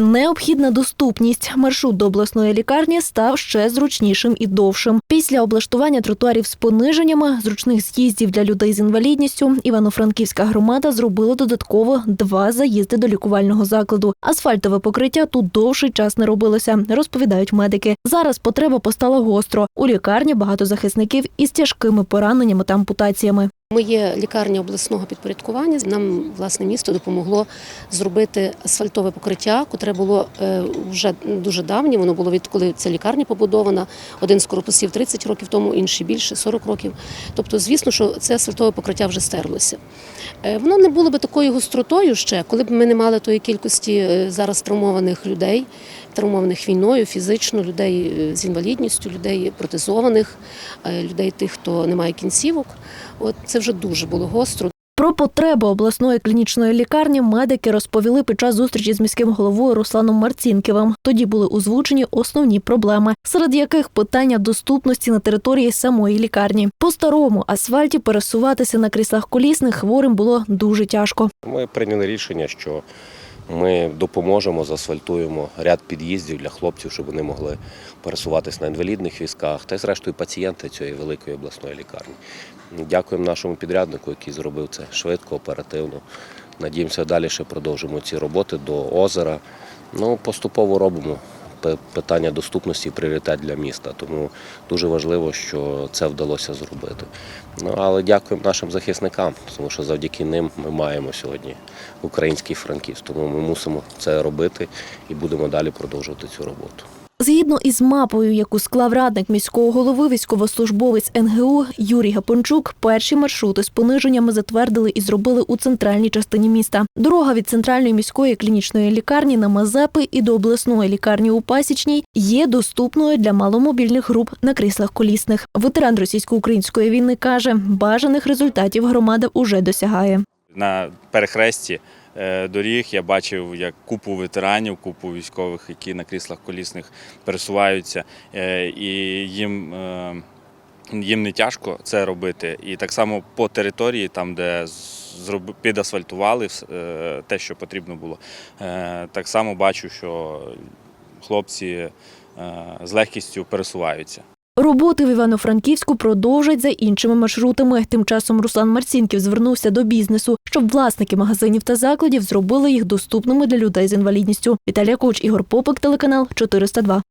Необхідна доступність. Маршрут до обласної лікарні став ще зручнішим і довшим. Після облаштування тротуарів з пониженнями, зручних з'їздів для людей з інвалідністю, Івано-Франківська громада зробила додатково два заїзди до лікувального закладу. Асфальтове покриття тут довший час не робилося, розповідають медики. Зараз потреба постала гостро. У лікарні багато захисників із тяжкими пораненнями та ампутаціями. Ми є лікарня обласного підпорядкування. Нам власне місто допомогло зробити асфальтове покриття, котре було е, вже дуже давнє. Воно було відколи ця лікарня побудована. Один з корпусів 30 років тому, інший більше 40 років. Тобто, звісно, що це асфальтове покриття вже стерлося. Е, Воно не було би такою гостротою ще, коли б ми не мали тої кількості е, зараз травмованих людей, травмованих війною, фізично, людей е, з інвалідністю, людей протезованих, е, людей тих, хто не має кінцівок. От це вже дуже було гостро. Про потребу обласної клінічної лікарні медики розповіли під час зустрічі з міським головою Русланом Марцінківим. Тоді були озвучені основні проблеми, серед яких питання доступності на території самої лікарні. По старому асфальті пересуватися на кріслах колісних хворим було дуже тяжко. Ми прийняли рішення, що ми допоможемо, заасфальтуємо ряд під'їздів для хлопців, щоб вони могли пересуватись на інвалідних візках та й зрештою пацієнти цієї великої обласної лікарні. Дякуємо нашому підряднику, який зробив це швидко, оперативно. Надіємося, далі ще продовжимо ці роботи до озера. Ну, поступово робимо. Питання доступності і пріоритет для міста, тому дуже важливо, що це вдалося зробити. Ну але дякуємо нашим захисникам, тому що завдяки ним ми маємо сьогодні український франківськ. Тому ми мусимо це робити і будемо далі продовжувати цю роботу. Згідно із мапою, яку склав радник міського голови, військовослужбовець НГУ Юрій Гапончук, перші маршрути з пониженнями затвердили і зробили у центральній частині міста. Дорога від центральної міської клінічної лікарні на Мазепи і до обласної лікарні у Пасічній є доступною для маломобільних груп на кріслах колісних. Ветеран російсько-української війни каже, бажаних результатів громада уже досягає. На перехресті е, доріг я бачив як купу ветеранів, купу військових, які на кріслах колісних пересуваються, е, і їм, е, їм не тяжко це робити. І так само по території, там, де підасфальтували те, що потрібно було, так само бачу, що хлопці з легкістю пересуваються. Роботи в Івано-Франківську продовжать за іншими маршрутами. Тим часом Руслан Марцінків звернувся до бізнесу, щоб власники магазинів та закладів зробили їх доступними для людей з інвалідністю. Віталія Коч, Ігор Попик, телеканал 402.